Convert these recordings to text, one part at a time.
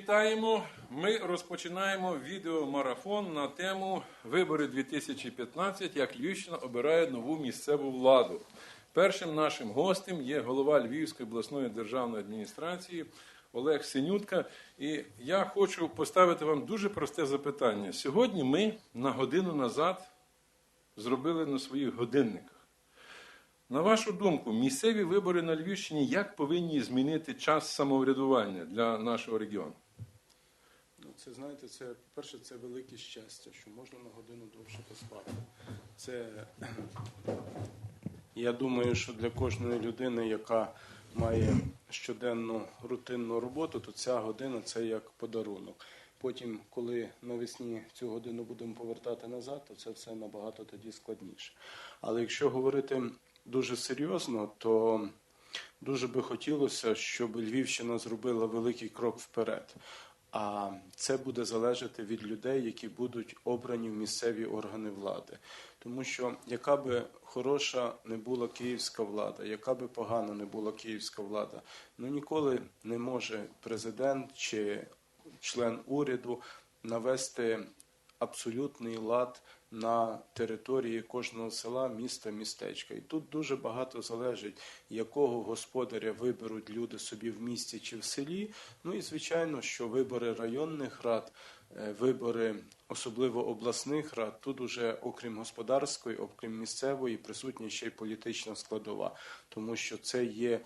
Вітаємо! Ми розпочинаємо відеомарафон на тему Вибори 2015, як Львівщина обирає нову місцеву владу. Першим нашим гостем є голова Львівської обласної державної адміністрації Олег Синютка. І я хочу поставити вам дуже просте запитання. Сьогодні ми на годину назад зробили на своїх годинниках. На вашу думку, місцеві вибори на Львівщині як повинні змінити час самоврядування для нашого регіону? Це знаєте, це по-перше, це велике щастя, що можна на годину довше поспати. Це я думаю, що для кожної людини, яка має щоденну рутинну роботу, то ця година це як подарунок. Потім, коли навесні цю годину будемо повертати назад, то це все набагато тоді складніше. Але якщо говорити дуже серйозно, то дуже би хотілося, щоб Львівщина зробила великий крок вперед. А це буде залежати від людей, які будуть обрані в місцеві органи влади. Тому що яка би хороша не була київська влада, яка би погана не була київська влада, ну ніколи не може президент чи член уряду навести абсолютний лад на території кожного села, міста, містечка. І тут дуже багато залежить, якого господаря виберуть люди собі в місті чи в селі. Ну і звичайно, що вибори районних рад, е, вибори особливо обласних рад, тут уже, окрім господарської, окрім місцевої, присутня ще й політична складова, тому що це є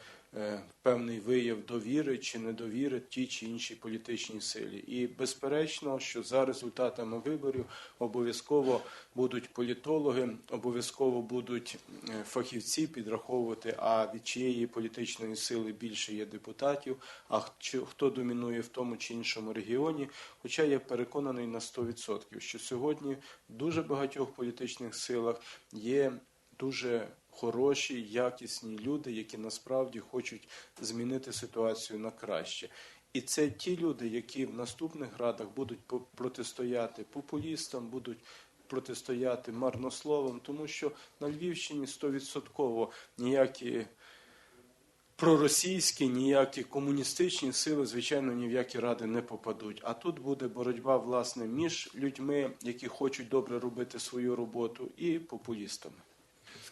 певний вияв довіри чи недовіри тій чи іншій політичній силі. І безперечно, що за результатами виборів обов'язково будуть політологи, обов'язково будуть е, фахівці підраховувати, а від чиєї політичної сили більше є депутатів, а хто домінує в тому чи іншому регіоні. Хоча я переконаний на 100%, що сьогодні в дуже багатьох політичних силах є дуже хороші, якісні люди, які насправді хочуть змінити ситуацію на краще. І це ті люди, які в наступних радах будуть протистояти популістам, будуть протистояти марнословам, тому що на Львівщині 100% ніякі проросійські, ніякі комуністичні сили, звичайно, ні в які ради не попадуть. А тут буде боротьба власне між людьми, які хочуть добре робити свою роботу, і популістами.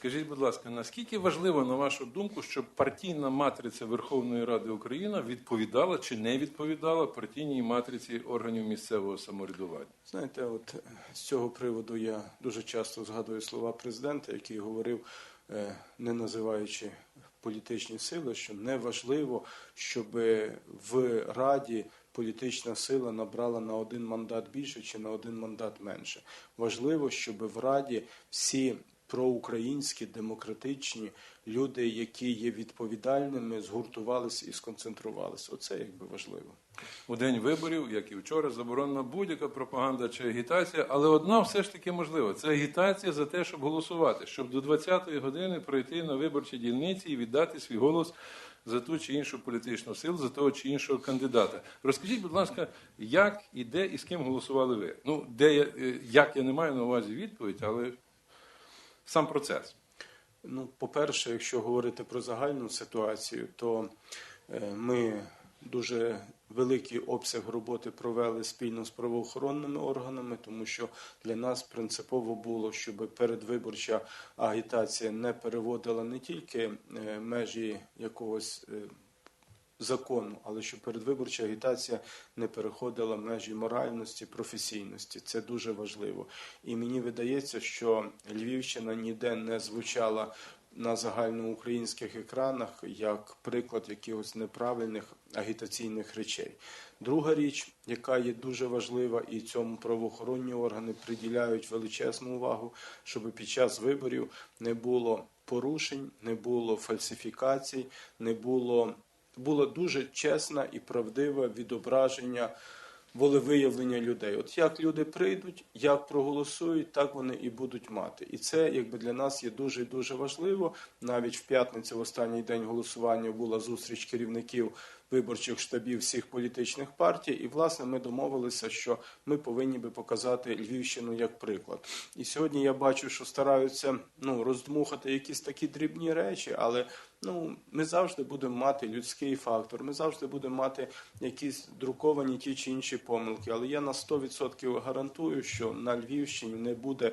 Скажіть, будь ласка, наскільки важливо, на вашу думку, щоб партійна матриця Верховної Ради України відповідала чи не відповідала партійній матриці органів місцевого самоврядування? Знаєте, от е, з цього приводу я дуже часто згадую слова президента, який говорив, е, не називаючи політичні сили, що неважливо, щоб в Раді політична сила набрала на один мандат більше чи на один мандат менше. Важливо, щоб в Раді всі проукраїнські демократичні люди, які є відповідальними, згуртувалися і сконцентрувалися. Оце якби важливо. У день виборів, як і вчора, заборонена будь-яка пропаганда чи агітація, але одна все ж таки можлива. Це агітація за те, щоб голосувати, щоб до 20-ї години пройти на виборчі дільниці і віддати свій голос за ту чи іншу політичну силу, за того чи іншого кандидата. Розкажіть, будь ласка, як і де і з ким голосували ви? Ну, де я, е, як я не маю на увазі відповідь, але сам процес. Ну, по-перше, якщо говорити про загальну ситуацію, то е, ми дуже великий обсяг роботи провели спільно з правоохоронними органами, тому що для нас принципово було, щоб передвиборча агітація не переводила не тільки е, межі якогось. Закону, але щоб передвиборча агітація не переходила межі моральності, професійності. Це дуже важливо. І мені видається, що Львівщина ніде не звучала на загальноукраїнських екранах як приклад якихось неправильних агітаційних речей. Друга річ, яка є дуже важлива, і цьому правоохоронні органи приділяють величезну увагу, щоб під час виборів не було порушень, не було фальсифікацій, не було було дуже чесне і правдиве відображення волевиявлення людей. От як люди прийдуть, як проголосують, так вони і будуть мати. І це якби для нас є дуже і дуже важливо. Навіть в п'ятницю, в останній день голосування, була зустріч керівників виборчих штабів всіх політичних партій. І власне ми домовилися, що ми повинні би показати Львівщину як приклад. І сьогодні я бачу, що стараються ну роздмухати якісь такі дрібні речі, але ну ми завжди будемо мати людський фактор. Ми завжди будемо мати якісь друковані ті чи інші помилки. Але я на 100% гарантую, що на Львівщині не буде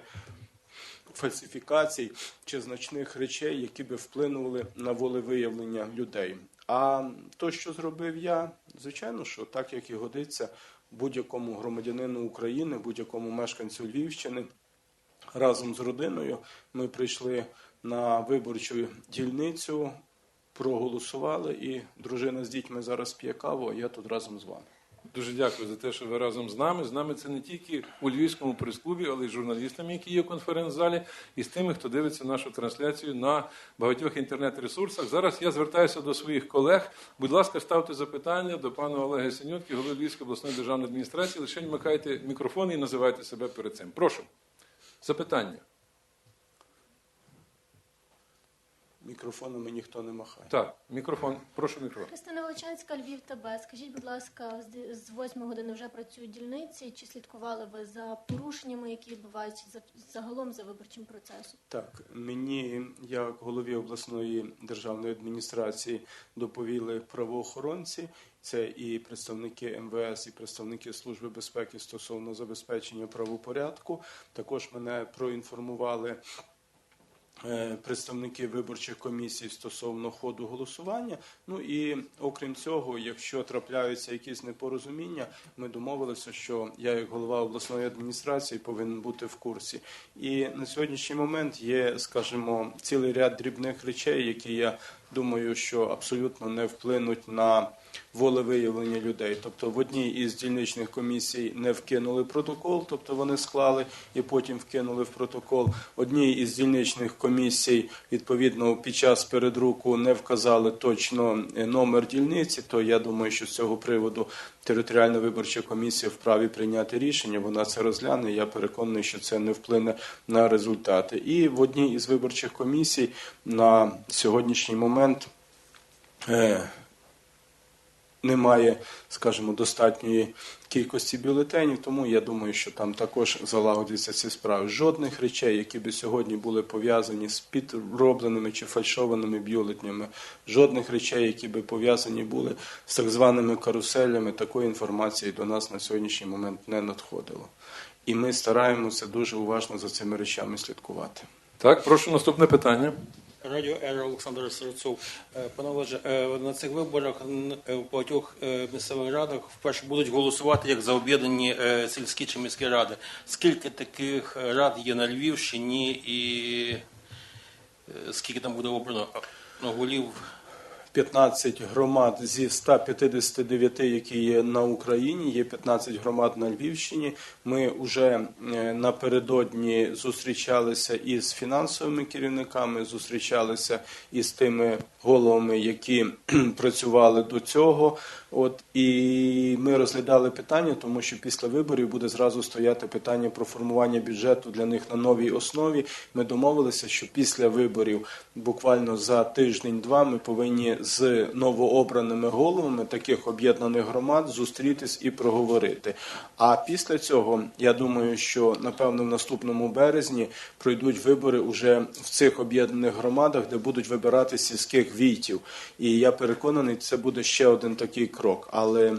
фальсифікацій чи значних речей, які би вплинули на волевиявлення людей. А то, що зробив я, звичайно, що так як і годиться будь-якому громадянину України, будь-якому мешканцю Львівщини, разом з родиною ми прийшли на виборчу дільницю, проголосували, і дружина з дітьми зараз п'є каву, а я тут разом з вами. Дуже дякую за те, що ви разом з нами. З нами це не тільки у Львівському прес-клубі, але й журналістами, які є в конференц-залі, і з тими, хто дивиться нашу трансляцію на багатьох інтернет-ресурсах. Зараз я звертаюся до своїх колег. Будь ласка, ставте запитання до пана Олега Синютки, голови Львівської обласної державної адміністрації. Лише вмикайте мікрофон і називайте себе перед цим. Прошу. Запитання. Мікрофонами ніхто не махає. Так, мікрофон. Прошу мікрофон. Христина Волчанська, Львів ТБ. Скажіть, будь ласка, з- з 8 години вже працюють дільниці. Чи слідкували ви за порушеннями, які відбуваються за- загалом за виборчим процесом? Так, мені, як голові обласної державної адміністрації, доповіли правоохоронці. Це і представники МВС, і представники Служби безпеки стосовно забезпечення правопорядку. Також мене проінформували представники виборчих комісій стосовно ходу голосування. Ну і окрім цього, якщо трапляються якісь непорозуміння, ми домовилися, що я, як голова обласної адміністрації, повинен бути в курсі. І на сьогоднішній момент є, скажімо, цілий ряд дрібних речей, які я думаю, що абсолютно не вплинуть на волевиявлення людей. Тобто в одній із дільничних комісій не вкинули протокол, тобто вони склали і потім вкинули в протокол. Одній із дільничних комісій, відповідно, під час передруку не вказали точно е, номер дільниці, то я думаю, що з цього приводу територіальна виборча комісія вправі прийняти рішення. Вона це розгляне. Я переконаний, що це не вплине на результати. І в одній із виборчих комісій на сьогоднішній момент. Немає, скажімо, достатньої кількості бюлетенів, тому я думаю, що там також залагодяться ці справи. Жодних речей, які би сьогодні були пов'язані з підробленими чи фальшованими бюлетнями, жодних речей, які би пов'язані були з так званими каруселями, такої інформації до нас на сьогоднішній момент не надходило. І ми стараємося дуже уважно за цими речами слідкувати. Так, прошу наступне питання. Радіо Ера Олександр Серцов. Е, Пане Олеже, е, на цих виборах е, в багатьох місцевих радах вперше будуть голосувати як за об'єднані сільські чи міські ради. Скільки таких рад є на Львівщині і скільки там буде обрано голів? 15 громад зі 159, які є на Україні, є 15 громад на Львівщині. Ми вже е, напередодні зустрічалися із фінансовими керівниками, зустрічалися із тими головами, які працювали до цього. От і ми розглядали питання, тому що після виборів буде зразу стояти питання про формування бюджету для них на новій основі. Ми домовилися, що після виборів, буквально за тиждень-два, ми повинні з новообраними головами таких об'єднаних громад зустрітись і проговорити. А після цього я думаю, що напевно в наступному березні пройдуть вибори уже в цих об'єднаних громадах, де будуть вибирати сільських війтів. І я переконаний, це буде ще один такий крок. Але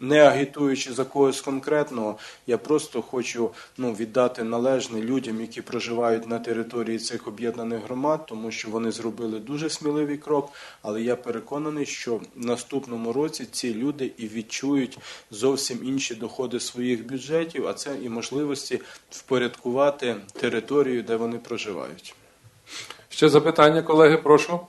не агітуючи за когось конкретного, я просто хочу ну, віддати належне людям, які проживають на території цих об'єднаних громад, тому що вони зробили дуже сміливий крок. Але я переконаний, що в наступному році ці люди і відчують зовсім інші доходи своїх бюджетів, а це і можливості впорядкувати територію, де вони проживають. Ще запитання, колеги, прошу.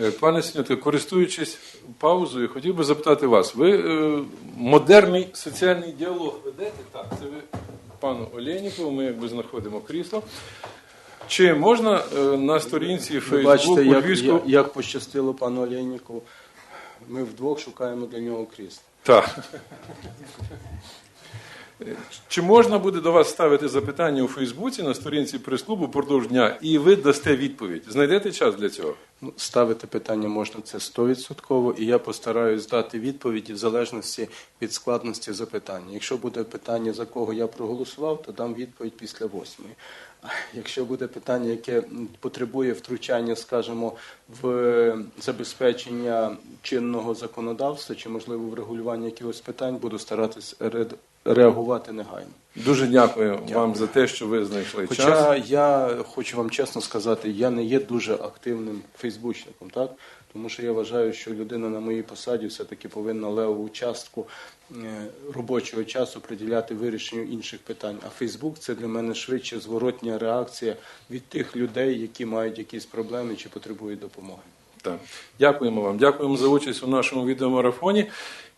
Е, Пане Сінютко, користуючись паузою, хотів би запитати вас. Ви е, модерний соціальний діалог ведете? Так, це ви пану Олєнікову, ми якби знаходимо крісло. Чи можна е, на сторінці Ви Фейсбук бачите, як, Львівського... як, як пощастило пану Олейнику. Ми вдвох шукаємо для нього крісло. Так. Чи можна буде до вас ставити запитання у Фейсбуці на сторінці прес-клубу впродовж дня, і ви дасте відповідь? Знайдете час для цього? Ну, Ставити питання можна це 100%, і я постараюсь дати відповіді в залежності від складності запитання. Якщо буде питання, за кого я проголосував, то дам відповідь після восьмої. Якщо буде питання, яке потребує втручання, скажімо, в забезпечення чинного законодавства чи можливо врегулювання якихось питань, буду старатись ре- реагувати негайно. Дуже дякую, вам за те, що ви знайшли час. Хоча я хочу вам чесно сказати, я не є дуже активним фейсбучником, так? Тому що я вважаю, що людина на моїй посаді все-таки повинна левову частку е, робочого часу приділяти вирішенню інших питань. А Фейсбук це для мене швидше зворотня реакція від тих людей, які мають якісь проблеми чи потребують допомоги. Так. Дякуємо вам. Дякуємо за участь у нашому відеомарафоні.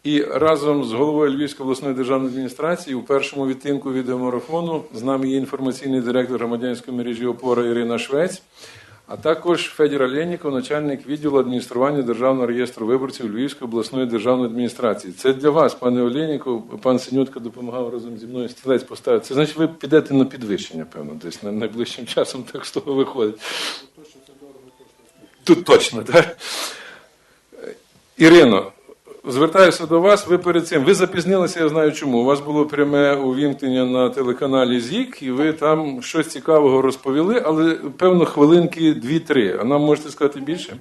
І разом з головою Львівської обласної державної адміністрації у першому відтинку відеомарафону з нами є інформаційний директор громадянської мережі опора Ірина Швець, а також Федір Оленіков, начальник відділу адміністрування Державного реєстру виборців Львівської обласної державної адміністрації. Це для вас, пане Оленіков, пан Синютка допомагав разом зі мною стілець поставити. Це значить, ви підете на підвищення, певно, десь на найближчим часом так з того виходить. Тут точно, так? Ірино, звертаюся до вас. Ви перед цим. Ви запізнилися, я знаю чому. У вас було пряме увімкнення на телеканалі ЗІК, і ви там щось цікавого розповіли, але певно хвилинки дві-три. А нам можете сказати більше?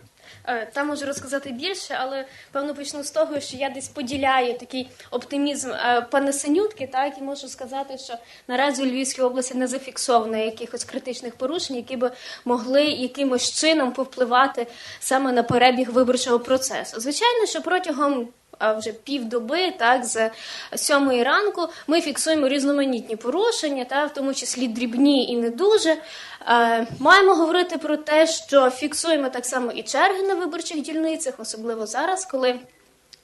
Е, Там можу розказати більше, але певно почну з того, що я десь поділяю такий оптимізм е, пана Синютки, так і можу сказати, що наразі у Львівській області не зафіксовано якихось критичних порушень, які би могли якимось чином повпливати саме на перебіг виборчого процесу. Звичайно, що протягом вже півдоби, так з сьомої ранку, ми фіксуємо різноманітні порушення, та в тому числі дрібні і не дуже. Маємо говорити про те, що фіксуємо так само і черги на виборчих дільницях, особливо зараз, коли.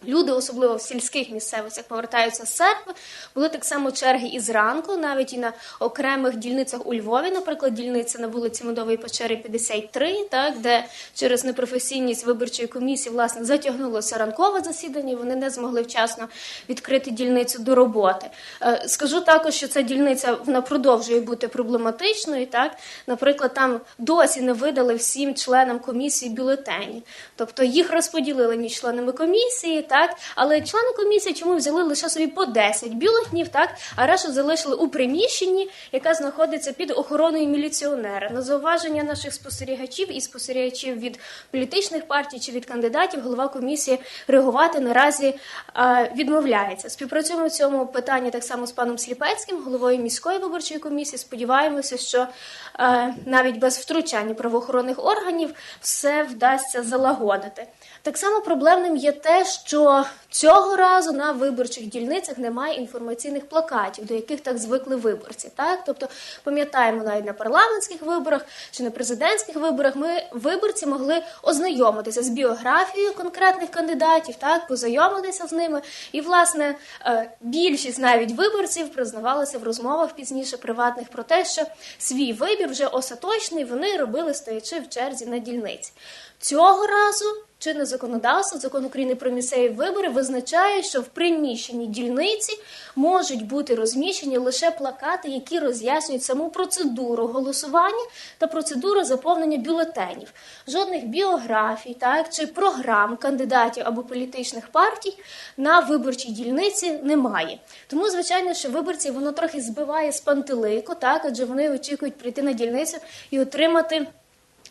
Люди, особливо в сільських місцевостях, повертаються з церкви. Були так само черги і зранку, навіть і на окремих дільницях у Львові, наприклад, дільниця на вулиці Медової Печери 53, так, де через непрофесійність виборчої комісії власне затягнулося ранкове засідання, і вони не змогли вчасно відкрити дільницю до роботи. Е, Скажу також, що ця дільниця вона продовжує бути проблематичною. Так, наприклад, там досі не видали всім членам комісії бюлетені, тобто їх розподілили між членами комісії, так, але члени комісії чому взяли лише собі по 10 бюлетнів, так, а решту залишили у приміщенні, яка знаходиться під охороною міліціонера. На зауваження наших спостерігачів і спостерігачів від політичних партій чи від кандидатів, голова комісії реагувати наразі е, відмовляється. Співпрацюємо в цьому питанні так само з паном Сліпецьким, головою міської виборчої комісії. Сподіваємося, що е, навіть без втручання правоохоронних органів все вдасться залагодити. Так само проблемним є те, що цього разу на виборчих дільницях немає інформаційних плакатів, до яких так звикли виборці. Так, тобто пам'ятаємо навіть на парламентських виборах чи на президентських виборах, ми виборці могли ознайомитися з біографією конкретних кандидатів, так познайомитися з ними. І власне е, більшість навіть виборців признавалися в розмовах пізніше приватних про те, що свій вибір вже остаточний вони робили стоячи в черзі на дільниці. Цього разу чинне законодавство, закон України про місцеві вибори визначає, що в приміщенні дільниці можуть бути розміщені лише плакати, які роз'яснюють саму процедуру голосування та процедуру заповнення бюлетенів. Жодних біографій, так чи програм кандидатів або політичних партій на виборчій дільниці немає. Тому, звичайно, що виборці воно трохи збиває з пантелику, так адже вони очікують прийти на дільницю і отримати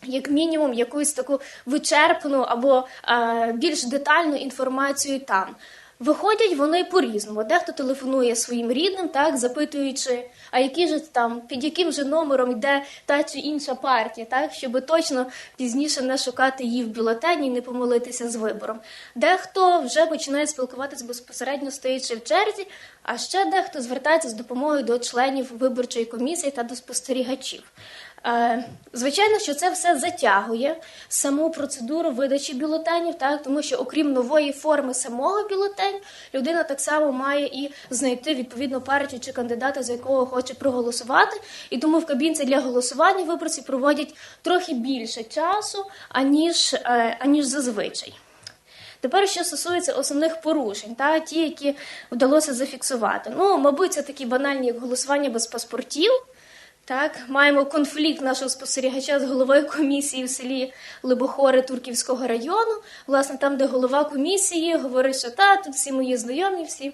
як мінімум якусь таку вичерпну або е, більш детальну інформацію там. Виходять вони по-різному. Дехто телефонує своїм рідним, так запитуючи, а які ж там, під яким же номером йде та чи інша партія, так, щоб точно пізніше не шукати її в бюлетені і не помилитися з вибором. Дехто вже починає спілкуватися безпосередньо стоячи в черзі, а ще дехто звертається з допомогою до членів виборчої комісії та до спостерігачів. Е, Звичайно, що це все затягує саму процедуру видачі бюлетенів, так тому що окрім нової форми самого бюлетеню, людина так само має і знайти відповідну партію чи кандидата, за якого хоче проголосувати. І тому в кабінці для голосування виборці проводять трохи більше часу, аніж, е, аніж зазвичай. Тепер, що стосується основних порушень, та ті, які вдалося зафіксувати. Ну, мабуть, це такі банальні, як голосування без паспортів. Так, маємо конфлікт нашого спостерігача з головою комісії в селі Либохори Турківського району. Власне, там, де голова комісії говорить, що та тут всі мої знайомі, всі.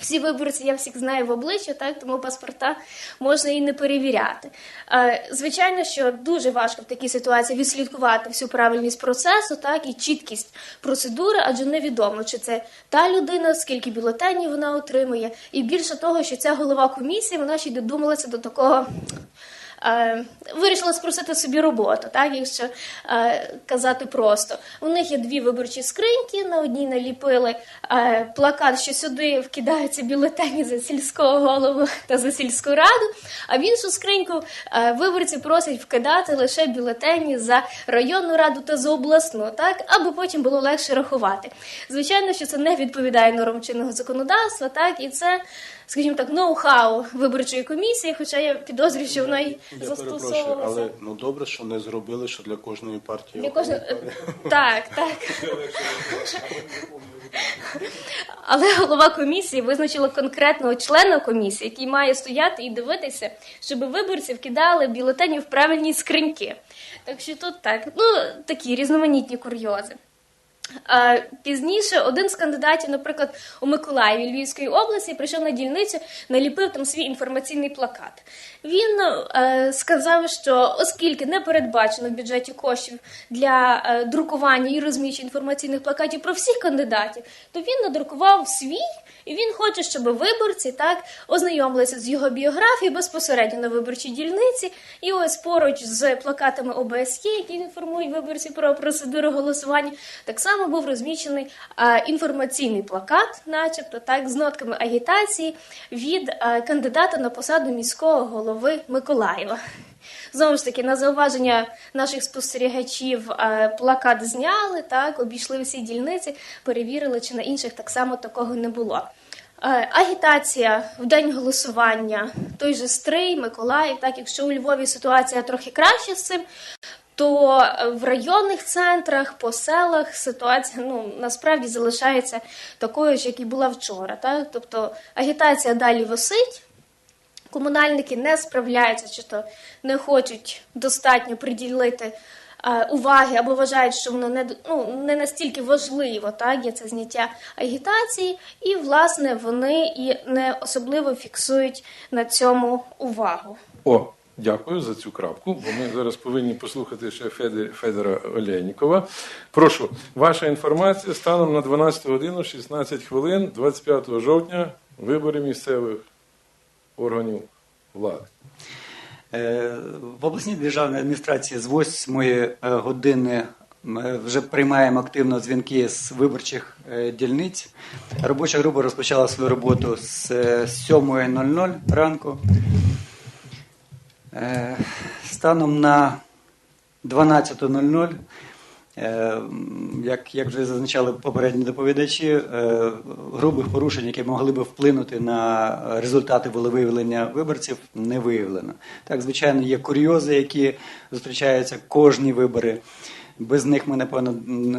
Всі виборці, я всіх знаю в обличчя, так тому паспорта можна і не перевіряти. Е, Звичайно, що дуже важко в такій ситуації відслідкувати всю правильність процесу, так і чіткість процедури, адже невідомо, чи це та людина, скільки бюлетенів вона отримує, і більше того, що ця голова комісії вона ще додумалася до такого. Е, вирішила спросити собі роботу, так якщо е, казати просто. У них є дві виборчі скриньки. На одній наліпили е, плакат, що сюди вкидаються бюлетені за сільського голову та за сільську раду. А в іншу скриньку е, виборці просять вкидати лише бюлетені за районну раду та за обласну, так аби потім було легше рахувати. Звичайно, що це не відповідає нормам чинного законодавства, так і це. Скажімо так, ноу-хау виборчої комісії, хоча я підозрюю, що вона й Я перепрошую, але ну добре, що не зробили, що для кожної партії. Для кожного... Так, так. Але голова комісії визначила конкретного члена комісії, який має стояти і дивитися, щоб виборці вкидали бюлетені в правильні скриньки. Так що тут так, ну такі різноманітні курйози. А пізніше один з кандидатів, наприклад, у Миколаєві Львівської області, прийшов на дільницю, наліпив там свій інформаційний плакат. Він е, сказав, що оскільки не передбачено в бюджеті коштів для е, друкування і розміщення інформаційних плакатів про всіх кандидатів, то він надрукував свій. І він хоче, щоб виборці так ознайомилися з його біографією безпосередньо на виборчій дільниці. І ось поруч з плакатами ОБСЄ, які інформують виборців про процедуру голосування, так само був розміщений інформаційний плакат, начебто так, з нотками агітації від кандидата на посаду міського голови Миколаєва. Знову ж таки, на зауваження наших спостерігачів е, плакат зняли, так, обійшли всі дільниці, перевірили, чи на інших так само такого не було. Е, Агітація в день голосування, той же Стрий, Миколаїв, так, якщо у Львові ситуація трохи краща з цим, то е, в районних центрах, по селах ситуація ну, насправді залишається такою ж, як і була вчора. Так? Тобто агітація далі висить, комунальники не справляються, чи то не хочуть достатньо приділити е, уваги або вважають, що воно не, ну, не настільки важливо, так, є це зняття агітації, і, власне, вони і не особливо фіксують на цьому увагу. О, дякую за цю крапку, бо ми зараз повинні послухати ще Федора Олейнікова. Прошу, ваша інформація станом на 12 годину 16 хвилин 25 жовтня вибори місцевих органів влади. Е, В обласній державній адміністрації з 8 години ми вже приймаємо активно дзвінки з виборчих е, дільниць. Робоча група розпочала свою роботу з е, 7.00 ранку. Е, Станом на 12.00, е, як, як вже зазначали попередні доповідачі, е, грубих порушень, які могли би вплинути на результати волевиявлення виборців, не виявлено. Так, звичайно, є курйози, які зустрічаються кожні вибори. Без них ми, напевно,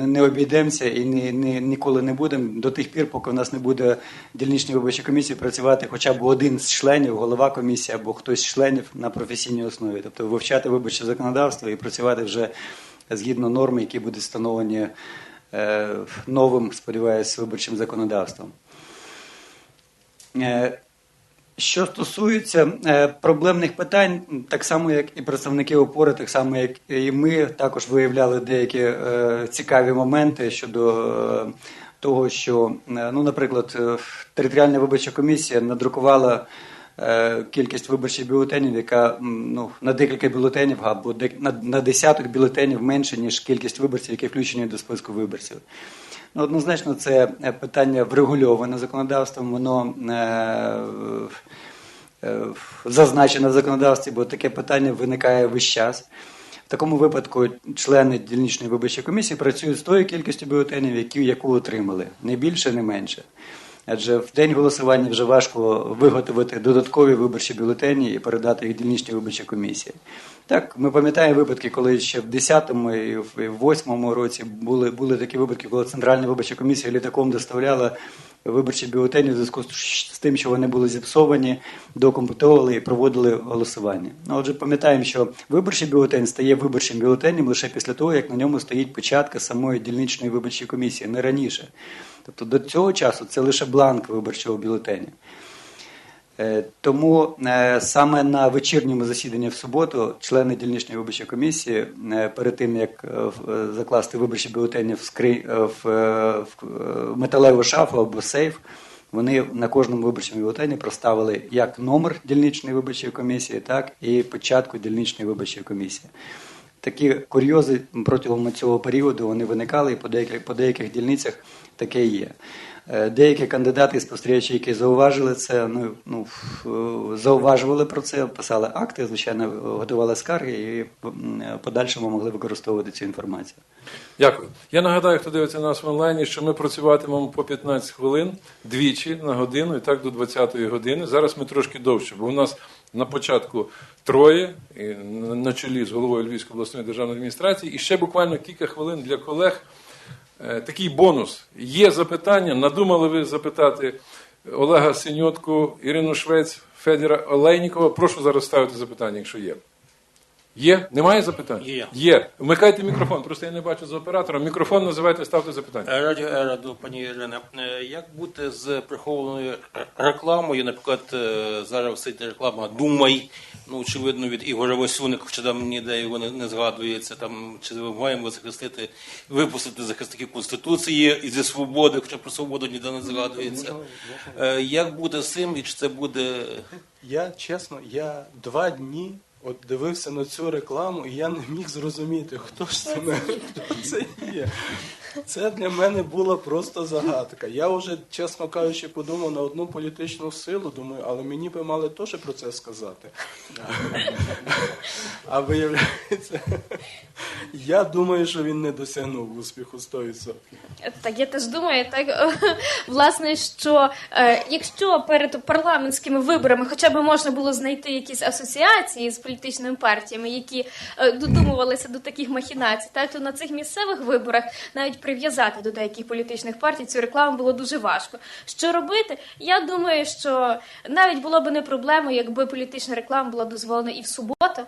не обійдемося і ні, ні, ніколи не будемо до тих пір, поки в нас не буде дільничної виборчої комісії працювати хоча б один з членів, голова комісії або хтось з членів на професійній основі. Тобто вивчати виборче законодавство і працювати вже згідно норм, які будуть встановлені е, новим, сподіваюся, виборчим законодавством. Що стосується е, проблемних питань, так само як і представники опори, так само як і ми, також виявляли деякі е, цікаві моменти щодо е, того, що, ну, наприклад, територіальна виборча комісія надрукувала кількість виборчих бюлетенів, яка ну, на декілька бюлетенів або на, на десяток бюлетенів менше, ніж кількість виборців, які включені до списку виборців. Ну, однозначно, це е, питання врегульоване законодавством, воно е, е, зазначене в законодавстві, бо таке питання виникає весь час. В такому випадку члени дільничної виборчої комісії працюють з тою кількістю бюлетенів, які, яку отримали, не більше, не менше. Адже в день голосування вже важко виготовити додаткові виборчі бюлетені і передати їх дільничній виборчій комісії. Так, ми пам'ятаємо випадки, коли ще в 10-му і в 8-му році були, були такі випадки, коли Центральна виборча комісія літаком доставляла виборчі бюлетені в зв'язку з тим, що вони були зіпсовані, докомплектовували і проводили голосування. Ну, отже, пам'ятаємо, що виборчий бюлетень стає виборчим бюлетенем лише після того, як на ньому стоїть початка самої дільничної виборчої комісії, не раніше. Тобто до цього часу це лише бланк виборчого бюлетеня. Е, Тому е, саме на вечірньому засіданні в суботу члени дільничної виборчої комісії е, перед тим як закласти виборчі бюлетені в, скри... в, металеву шафу або сейф, вони на кожному виборчому бюлетені проставили як номер дільничної виборчої комісії, так і початку дільничної виборчої комісії. Такі курйози протягом цього періоду вони виникали, і по деяких, по деяких дільницях таке є. Е, Деякі кандидати і спостерігачі, які зауважили це, ну, ну, зауважували про це, писали акти, звичайно, готували скарги і в подальшому могли використовувати цю інформацію. Дякую. Я нагадаю, хто дивиться нас в онлайні, що ми працюватимемо по 15 хвилин двічі на годину і так до 20-ї години. Зараз ми трошки довше, бо у нас на початку троє на- чолі з головою Львівської обласної державної адміністрації, і ще буквально кілька хвилин для колег. Е, Такий бонус. Є запитання. Надумали ви запитати Олега Синьотку, Ірину Швець, Федіра Олейнікова. Прошу зараз ставити запитання, якщо є. Є? Немає запитань? Є. Є. Вмикайте мікрофон. Просто я не бачу за оператором. Мікрофон називайте, ставте запитання. Е, Радіо Ера до пані Ірини. Е, Як бути з прихованою рекламою? Наприклад, е, зараз висить реклама Думай. Ну, очевидно, від Ігоря Васюника, хоча там ніде його не, не згадується. Там чи вимагаємо захистити, випустити захисників Конституції і зі свободи, хоча про свободу ніде не згадується. Як бути з цим і чи це буде Я чесно, я два дні от дивився на цю рекламу, і я не міг зрозуміти, хто ж це хто це є. Це для мене була просто загадка. Я вже, чесно кажучи, подумав на одну політичну силу, думаю, але мені би мали теж про це сказати. А виявляється, я думаю, що він не досягнув успіху 100%. Так, я теж думаю, так власне, що е, якщо перед парламентськими виборами хоча б можна було знайти якісь асоціації з політичними партіями, які е, додумувалися до таких махінацій, так то на цих місцевих виборах навіть прив'язати до деяких політичних партій цю рекламу було дуже важко. Що робити? Я думаю, що навіть було б не проблема, якби політична реклама була дозволена і в суботу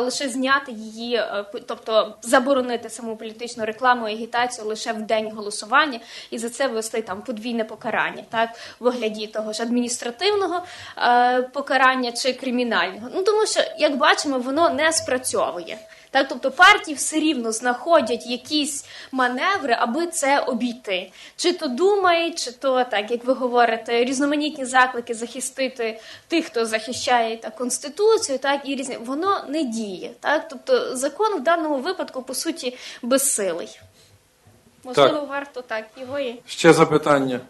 лише зняти її, е, тобто заборонити саму політичну рекламу і агітацію лише в день голосування, і за це ввести там подвійне покарання, так вигляді того ж адміністративного е, покарання чи кримінального. Ну тому що, як бачимо, воно не спрацьовує. Так, тобто партії все рівно знаходять якісь маневри, аби це обійти. Чи то думає, чи то так, як ви говорите, різноманітні заклики захистити тих, хто захищає так, конституцію, так і різні воно не діє. Так, тобто закон в даному випадку по суті безсилий. Можливо, Так. варто так його і Ще запитання.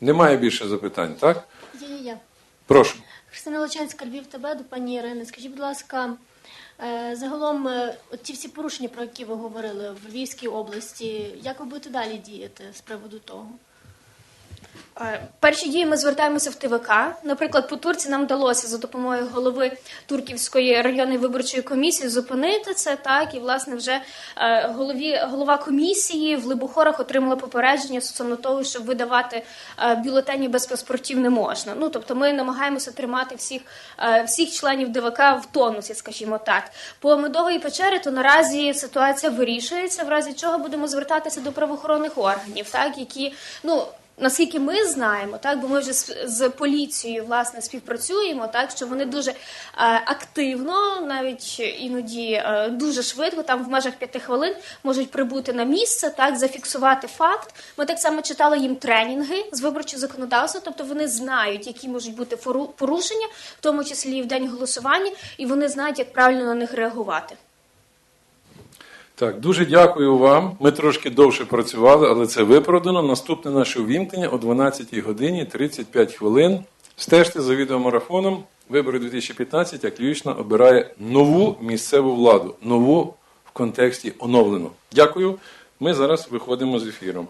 Немає більше запитань, так? Є, є, є. Прошу. Христина Лучанська, Львів тебе до пані Ірини. Скажіть, будь ласка, загалом е, ті всі порушення, про які ви говорили в Львівській області, як ви будете далі діяти з приводу того? Е, Перші дії ми звертаємося в ТВК. Наприклад, по Турці нам вдалося за допомогою голови Турківської районної виборчої комісії зупинити це. Так і власне вже е, голові голова комісії в Либухорах отримала попередження стосовно того, що видавати е, бюлетені без паспортів не можна. Ну тобто, ми намагаємося тримати всіх, всіх членів ДВК в тонусі, скажімо так. По медової печері то наразі ситуація вирішується, в разі чого будемо звертатися до правоохоронних органів, так які ну. Наскільки ми знаємо, так бо ми вже з, з поліцією власне співпрацюємо, так що вони дуже е, активно, навіть іноді е, дуже швидко, там в межах п'яти хвилин можуть прибути на місце, так зафіксувати факт. Ми так само читали їм тренінги з виборчого законодавства, тобто вони знають, які можуть бути порушення, в тому числі і в день голосування, і вони знають, як правильно на них реагувати. Так, дуже дякую вам. Ми трошки довше працювали, але це виправдано. Наступне наше увімкнення о 12 годині 35 хвилин. Стежте за відеомарафоном. Вибори 2015, як Львівщина обирає нову місцеву владу, нову в контексті оновлену. Дякую. Ми зараз виходимо з ефіром.